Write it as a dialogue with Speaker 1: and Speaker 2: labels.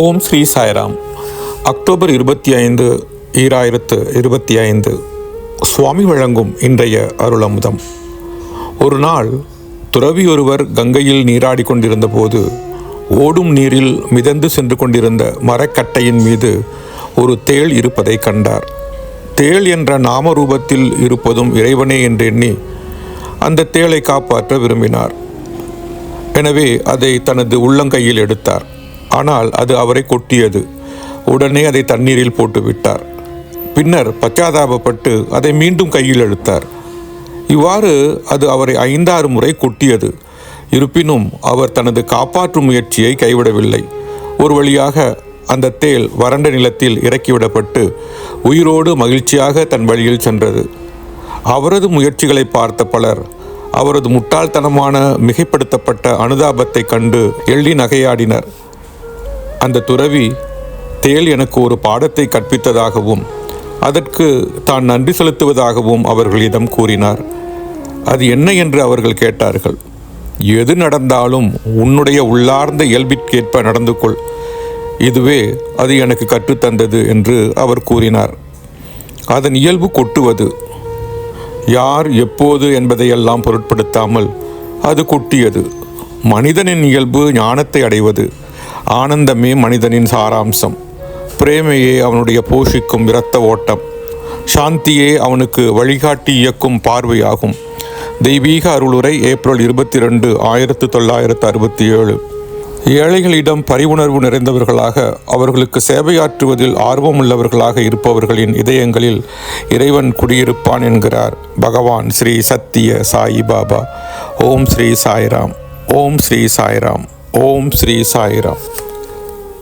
Speaker 1: ஓம் Sri Sairam. October இருபத்தி ஐந்து ஈராயிரத்து இருபத்தி ஐந்து. சுவாமி வழங்கும் இன்றைய அருளமுதம். ஒரு நாள் துறவி ஒருவர் கங்கையில் நீராடிக் கொண்டிருந்த போது ஓடும் நீரில் மிதந்து சென்று கொண்டிருந்த மரக்கட்டையின் மீது ஒரு தேள் இருப்பதை கண்டார். தேள் என்ற நாமரூபத்தில் இருப்பதும் இறைவனே என்றெண்ணி அந்த தேளை காப்பாற்ற விரும்பினார். எனவே அதை தனது உள்ளங்கையில் எடுத்தார். ஆனால் அது அவரை கொட்டியது. உடனே அதை தண்ணீரில் போட்டுவிட்டார். பின்னர் பச்சாதாபப்பட்டு அதை மீண்டும் கையில் எடுத்தார். இவ்வாறு அது அவரை ஐந்தாறு முறை கொட்டியது. இருப்பினும் அவர் தனது காப்பாற்றும் முயற்சியை கைவிடவில்லை. ஒரு வழியாக அந்த தேள் வறண்ட நிலத்தில் இறக்கிவிடப்பட்டு உயிரோடு மகிழ்ச்சியாக தன் வழியில் சென்றது. அவரது முயற்சிகளை பார்த்த பலர் அவரது முட்டாள்தனமான மிகைப்படுத்தப்பட்ட அனுதாபத்தை கண்டு எள்ளி நகையாடினர். அந்த துறவி தேள் எனக்கு ஒரு பாடத்தை கற்பித்ததாகவும் அதற்கு தான் நன்றி செலுத்துவதாகவும் அவர்களிடம் கூறினார். அது என்ன என்று அவர்கள் கேட்டார்கள். எது நடந்தாலும் உன்னுடைய உள்ளார்ந்த இயல்பிற்கேற்ப நடந்து கொள் இதுவே அது எனக்கு கற்றுத்தந்தது என்று அவர் கூறினார். அதன் இயல்பு கொட்டுவது. யார் எப்போது என்பதையெல்லாம் பொருட்படுத்தாமல் அது கொட்டியது. மனிதனின் இயல்பு ஞானத்தை அடைவது. ஆனந்தமே மனிதனின் சாராம்சம். பிரேமையே அவனுடைய போஷிக்கும் இரத்த ஓட்டம். சாந்தியே அவனுக்கு வழிகாட்டி இயக்கும் பார்வையாகும். தெய்வீக அருளுரை ஏப்ரல் இருபத்தி ரெண்டு ஆயிரத்து தொள்ளாயிரத்து அறுபத்தி ஏழு ஏழைகளிடம் பரிவுணர்வு நிறைந்தவர்களாக அவர்களுக்கு சேவையாற்றுவதில் ஆர்வமுள்ளவர்களாக இருப்பவர்களின் இதயங்களில் இறைவன் குடியிருப்பான் என்கிறார் பகவான் ஸ்ரீ சத்திய சாயி பாபா. ஓம் ஸ்ரீ சாய்ராம். ஓம் ஸ்ரீ சாய்ராம். ஓம் ஸ்ரீ சாய்ராம்.